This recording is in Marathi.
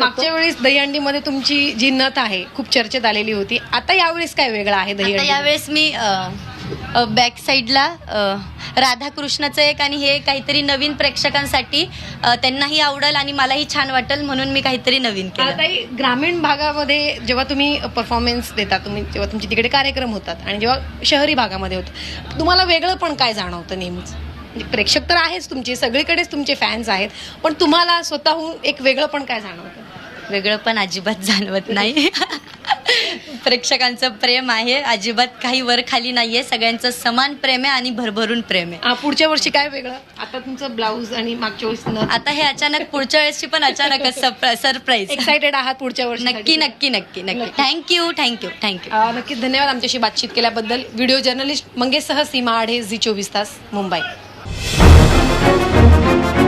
मागच्या वेळेस दहीहंडीमध्ये तुमची जी नथ आहे खूप चर्चेत आलेली होती. आता यावेळेस काय वेगळं आहे आता दहीहंडी? यावेळेस मी बॅक साईडला राधाकृष्णाचं एक आणि हे काहीतरी नवीन प्रेक्षकांसाठी अ, त्यांनाही आवडेल आणि मलाही छान वाटेल म्हणून मी काहीतरी नवीन केलं. ग्रामीण भागामध्ये जेव्हा तुम्ही परफॉर्मन्स देता तुम्ही जेव्हा तुमचे तिकडे कार्यक्रम होतात आणि जेव्हा शहरी भागामध्ये होतं तुम्हाला वेगळं पण काय जाणवतं नेहमीच प्रेक्षक तर आहेच तुमचे सगळीकडेच तुमचे फॅन्स आहेत. पण तुम्हाला स्वतःहून एक वेगळं पण काय जाणवतं? वेगळं पण अजिबात जाणवत नाही. प्रेक्षकांचं प्रेम आहे अजिबात काही वर खाली नाहीये. सगळ्यांचं समान प्रेम आहे आणि भरभरून प्रेम आहे. पुढच्या वर्षी काय वेगळं? आता तुमचं ब्लाऊज आणि मागच्या वेळेस आता हे अचानक पुढच्या वेळेसची पण अचानकच सरप्राईज एक्साइटेड आहात पुढच्या वर्षी नक्की नक्की नक्की नक्की. थँक्यू थँक्यू थँक्यू नक्कीच धन्यवाद आमच्याशी बातचीत केल्याबद्दल. व्हिडिओ जर्नलिस्ट मंगेशसह सीमा आढे झी चोवीस तास मुंबई. Thank you.